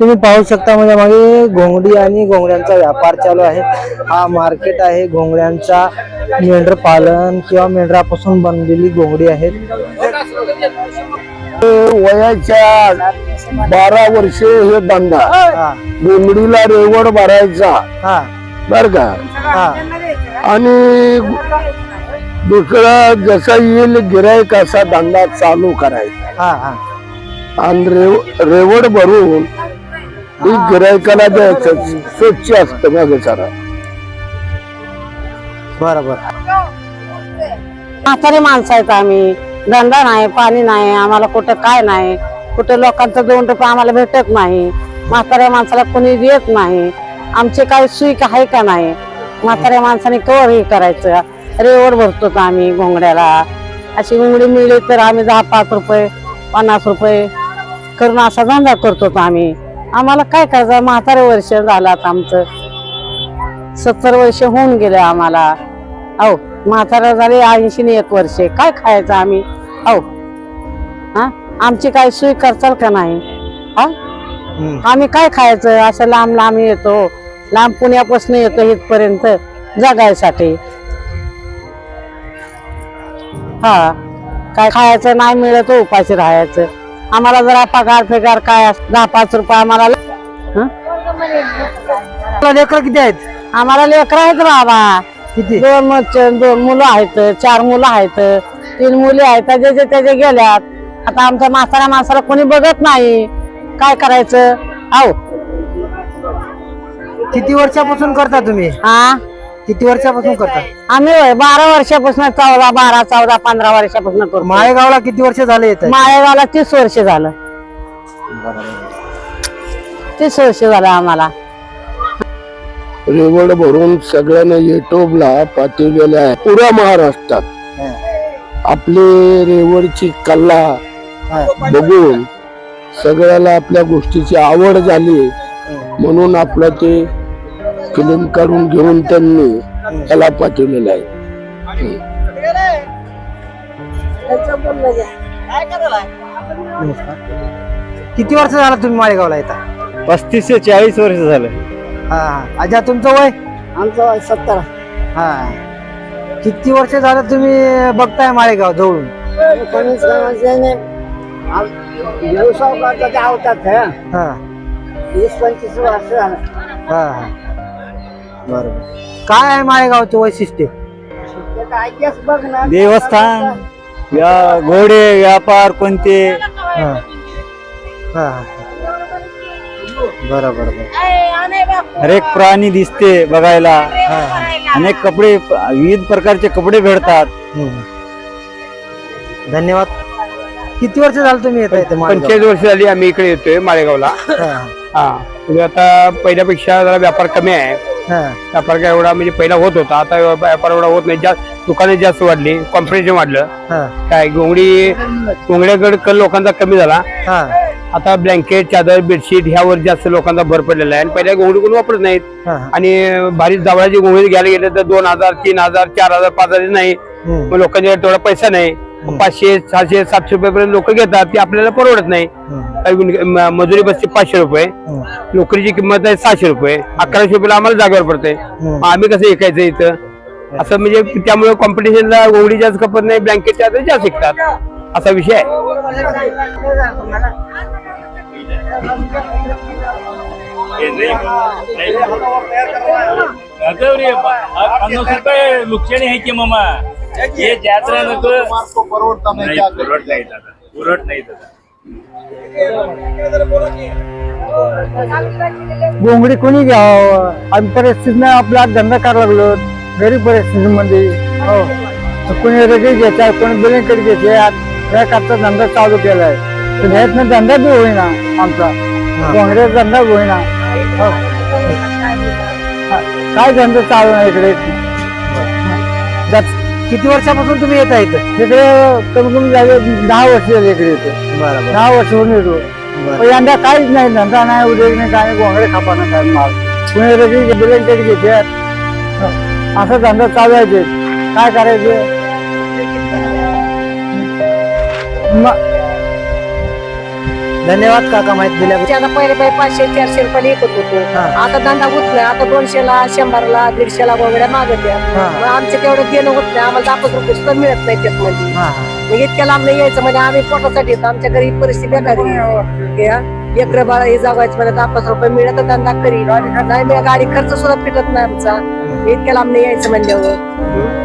तुम्ही पाहू शकता म्हणजे मागे घोंगडी आणि घोंगड्यांचा व्यापार चालू आहे. हा मार्केट आहे. घोंगड्यांचा मेंढर पालन किंवा मेंढरापासून बनलेली घोंगडी आहेत वयाच्या बारा वर्षे हे धंदा. हा. बोंबडीला रेवड भरायचा. हा. बर का? आणि दुसरा जसा येईल गिरायक असा धंदा चालू करायचा. हा हा. आणि रेव रेवड भरून ही. गिरायकाला द्यायचं. स्वच्छ असतं बघ जरा. बरोबर म्हातारे माणसं आहेत आम्ही. धंदा नाही पाणी नाही आम्हाला कुठं काय नाही. कुठं लोकांचं दोन रुपये आम्हाला भेटत नाही. म्हाताऱ्या माणसाला कोणी देत नाही. आमचे काय सुईक आहे का नाही? म्हाताऱ्या माणसाने कवर हे करायचं. रेवड भरतो आम्ही घोंगड्याला. अशी घोंगडी मिळली तर आम्ही दहा पाच रुपये पन्नास रुपये करून असा धंदा करतो आम्ही. आम्हाला काय करायचं? म्हातारे वर्ष झालं आता आमचं. सत्तर वर्ष होऊन गेले आम्हाला. अहो म्हातारा झाले ऐंशी ने एक वर्षे. काय खायचं आम्ही? अहो हा? आमची काय सोय करचाल का नाही? हा. आम्ही काय खायचं? असं लांब लांब येतो. लांब पुण्यापासून येतो इथपर्यंत जगायसाठी. हा. काय खायचं नाही मिळत उपाशी राहायचं. आम्हाला जरा पगार फेगार काय दहा पाच रुपये आम्हाला हं? लेकर किती आहेत? आम्हाला लेकर आहेत बाबा. किती? दोन मु- दोन मुलं आहेत चार मुलं आहेत तीन मुली आहेत त्याचे त्याचे गेल्यात. आता आमच्या म्हाताऱ्या माणसाला कोणी बघत नाही. काय करायचं? आहो. किती वर्षापासून करता तुम्ही? हा? किती वर्षापासून करता? आम्ही होय बारा वर्षापासून चौदा बारा चौदा पंधरा वर्षापासून करतो. माळेगावला किती वर्ष झाले येत माळेगावला तीस वर्ष झालं. तीस वर्ष झालं आम्हाला. रेवड भरून सगळ्यांना युट्यूबला पाठवलेलं आहे. पुऱ्या महाराष्ट्रात. आपले रेवडची कला बघून सगळ्याला आपल्या गोष्टीची आवड झाली. म्हणून आपलं ते फिल्म काढून घेऊन त्यांनी त्याला पाठवलेलं आहे. किती वर्ष झालं तुम्ही माळेगावला येता? पस्तीस ते चाळीस वर्ष झालं. हा हा. आजा तुमचं वय? आमचं सत्तर. हा. किती वर्ष झालं तुम्ही बघताय माळेगाव जवळून? हा. वीस पंचवीस वर्ष झालं. हा हा. बरोबर. काय आहे माळेगावचं वैशिष्ट्य? देवस्थान या घोडे व्यापार कोणते? हा. हा हा. बरोबर बरोबर. हरेक प्राणी दिसते बघायला. अनेक कपडे विविध प्रकारचे कपडे भेटतात. हम्म. धन्यवाद. किती वर्ष झालं तुम्ही येत? पंचेचाळीस वर्ष झाली आम्ही इकडे येतोय माळेगावला. हा, हा. म्हणजे आता पहिल्यापेक्षा जरा व्यापार कमी आहे. हा, व्यापार काय एवढा म्हणजे पहिला होत होता. आता व्यापार एवढा होत नाही. जास्त दुकाने जास्त वाढली. कॉम्पिटिशन वाढलं. काय घोंगडी घोंगड्याकडे कल लोकांचा कमी झाला. आता ब्लँकेट चादर बेडशीट ह्यावर जास्त लोकांचा भर पडलेला आहे. आणि पहिल्या घोंगडी कोण वापरत नाहीत. आणि भारी जवळची घोंगडी घ्यायला गेले तर दोन हजार तीन हजार चार हजार पाच हजार नाही. मग लोकांच्या तेवढा पैसा नाही. पाचशे सहाशे सातशे रुपये पर्यंत लोक घेतात. ते आपल्याला परवडत नाही. मजुरी बसते पाचशे रुपये. नोकरीची किंमत आहे सहाशे रुपये. अकराशे रुपयाला आम्हाला जागेवर पडते आम्ही कसं ऐकायचं इथं? असं म्हणजे त्यामुळे कॉम्पिटिशनला गोवडी जास्त खपत नाही ब्लँकेट चादर जास्त शिकतात असा विषय आहे. लुकसानी आहे की मामा हे जात्रा नको नाही उलट नाही दादा नाही दादा घोंगडी कोणी घ्यावं? आम्ही परिस्थितीनं आपला धंदा करायला लागलो. गरीब परिस्थितीमध्ये. हो. कोणी रेडी घेतात कोणी बिलिंगकडे घेतात या धंदा चालू केलाय. पण ह्यातनं धंदा बी होईना आमचा. घोंगड्याचा धंदा होईना. हा, काय धंदा चालू नाही इकडे? किती वर्षापासून तुम्ही येत आहे इकडे कमी कमी झाले दहा वर्ष झाले इकडे येते. दहा वर्ष होऊन येतो पण यंदा काहीच नाही धंदा नाही उद्योग नाही काय नाही गोंगडे खापाना काय माल. कुणी रेडी बिलेंटेड घेते असं धंदा चालू आहे ते. काय करायचं? धन्यवाद काका माहिती दिल्याबद्दल आता पहिले पहिले पाचशे चारशे रुपयाला विकत होतो हा. आता धंदा होत नाही आता दोनशेला शंभरला दीडशेला वगैरे मागत हा. मग आमचं तेवढं देणं होत नाही आम्हाला दहा रुपये सुद्धा मिळत नाही त्यात हा हा. मग इतक्या लांब नाही यायचं म्हणजे आम्ही पोटासाठी येतो आमच्या घरी परिस्थिती बेकारी लेकर बाळा हे जागायचं म्हणजे दहा पाच रुपये मिळत धंदा करी नाही मिळत गाडी खर्च सुद्धा फिटत नाही आमचा. इतक्या लांब नाही यायचं म्हणल्यावर.